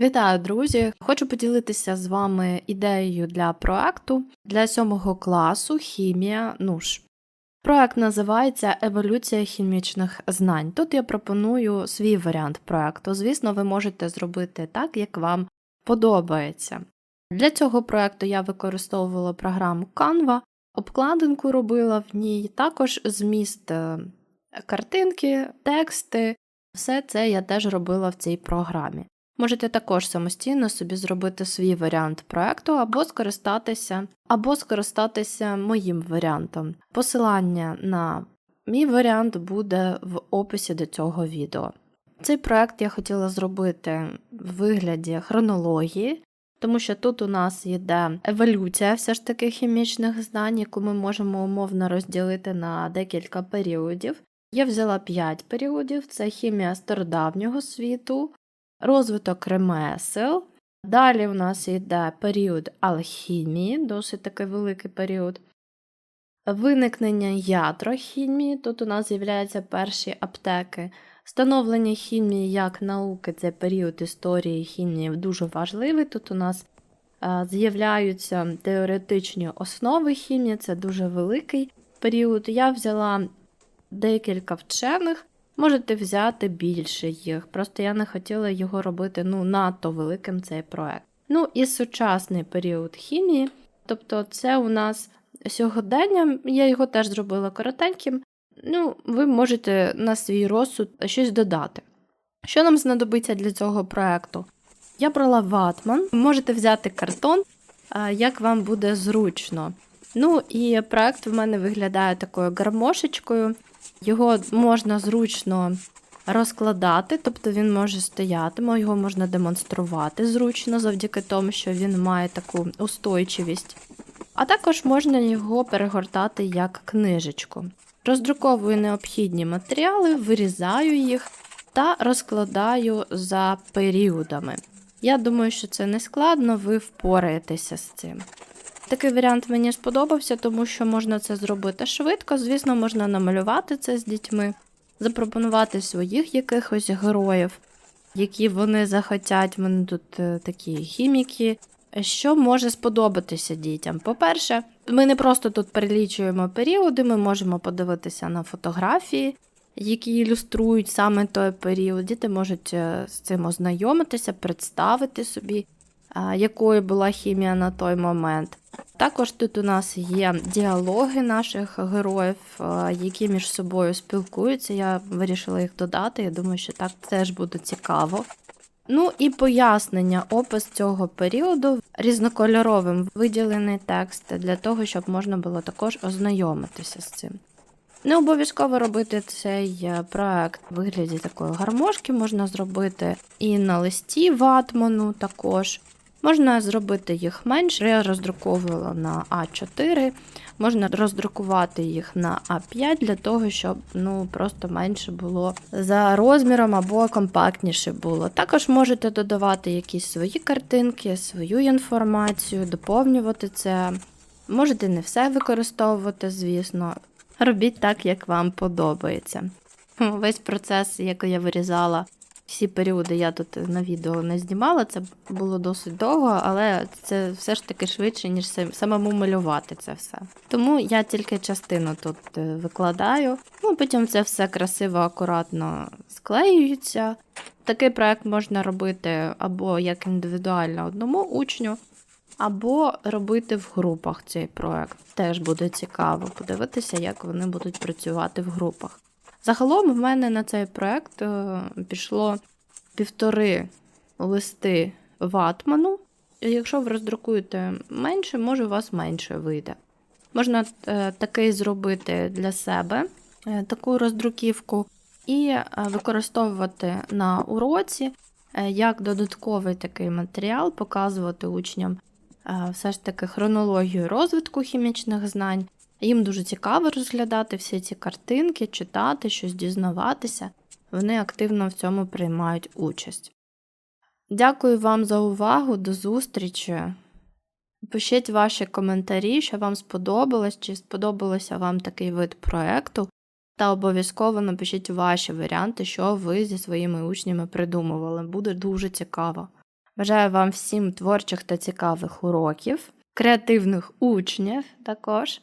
Вітаю, друзі! Хочу поділитися з вами ідеєю для проекту для сьомого класу хімія НУШ. Проект називається Еволюція хімічних знань. Тут я пропоную свій варіант проекту. Звісно, ви можете зробити так, як вам подобається. Для цього проекту я використовувала програму Canva, обкладинку робила в ній, також зміст е, картинки, тексти. Все це я теж робила в цій програмі. Можете також самостійно собі зробити свій варіант проекту або скористатися, або скористатися моїм варіантом. Посилання на мій варіант буде в описі до цього відео. Цей проект я хотіла зробити в вигляді хронології, тому що тут у нас йде еволюція все ж таки хімічних знань, яку ми можемо умовно розділити на декілька періодів. Я взяла 5 періодів: це хімія стародавнього світу, розвиток ремесел. Далі у нас йде період алхімії, досить такий великий період. Виникнення ядрохімії, тут у нас з'являються перші аптеки. Становлення хімії як науки це період історії хімії дуже важливий. Тут у нас е, з'являються теоретичні основи хімії, це дуже великий період. Я взяла декілька вчених, можете взяти більше їх. Просто я не хотіла його робити ну, надто великим цей проект. Ну і сучасний період хімії, тобто це у нас сьогодення, я його теж зробила коротеньким. Ну, ви можете на свій розсуд щось додати. Що нам знадобиться для цього проекту? Я брала ватман, можете взяти картон, як вам буде зручно. Ну і проект в мене виглядає такою гармошечкою. Його можна зручно розкладати, тобто він може стояти, його можна демонструвати зручно, завдяки тому, що він має таку устойчивість. А також можна його перегортати як книжечку. Роздруковую необхідні матеріали, вирізаю їх та розкладаю за періодами. Я думаю, що це не складно, ви впораєтеся з цим. Такий варіант мені сподобався, тому що можна це зробити швидко. Звісно, можна намалювати це з дітьми, запропонувати своїх якихось героїв, які вони захотять. У мене тут е, такі хіміки. Що може сподобатися дітям? По-перше, ми не просто тут перелічуємо періоди, ми можемо подивитися на фотографії, які ілюструють саме той період. Діти можуть е, з цим ознайомитися, представити собі, якою була хімія на той момент. Також тут у нас є діалоги наших героїв, які між собою спілкуються. Я вирішила їх додати. Я думаю, що так теж буде цікаво. Ну і пояснення, опис цього періоду різнокольоровим виділений текст для того, щоб можна було також ознайомитися з цим. Не обов'язково робити цей е, проект в вигляді такої гармошки, можна зробити і на листі ватману також. Можна зробити їх менше. Я роздруковувала на А4, можна роздрукувати їх на А5 для того, щоб ну, просто менше було за розміром або компактніше було. Також можете додавати якісь свої картинки, свою інформацію, доповнювати це. Можете не все використовувати, звісно. Робіть так, як вам подобається. Весь процес, який я вирізала всі періоди я тут на відео не знімала, це було досить довго, але це все ж таки швидше, ніж самому малювати це все. Тому я тільки частину тут е, викладаю, ну потім це все красиво, акуратно склеюється. Такий проект можна робити або як індивідуально одному учню, або робити в групах цей проект. Теж буде цікаво подивитися, як вони будуть працювати в групах. Загалом в мене на цей проект е, пішло півтори листи ватману. Якщо ви роздрукуєте менше, може у вас менше вийде. Можна е, такий зробити для себе е, таку роздруківку, і використовувати на уроці як додатковий такий матеріал, показувати учням все ж таки хронологію розвитку хімічних знань. Їм дуже цікаво розглядати всі ці картинки, читати, щось дізнаватися. Вони активно в цьому приймають участь. Дякую вам за увагу, до зустрічі. Пишіть ваші коментарі, що вам сподобалось, чи сподобалося вам такий вид проєкту, та обов'язково напишіть ваші варіанти, що ви зі своїми учнями придумували. Буде дуже цікаво. Бажаю вам всім творчих та цікавих уроків, креативних учнів також.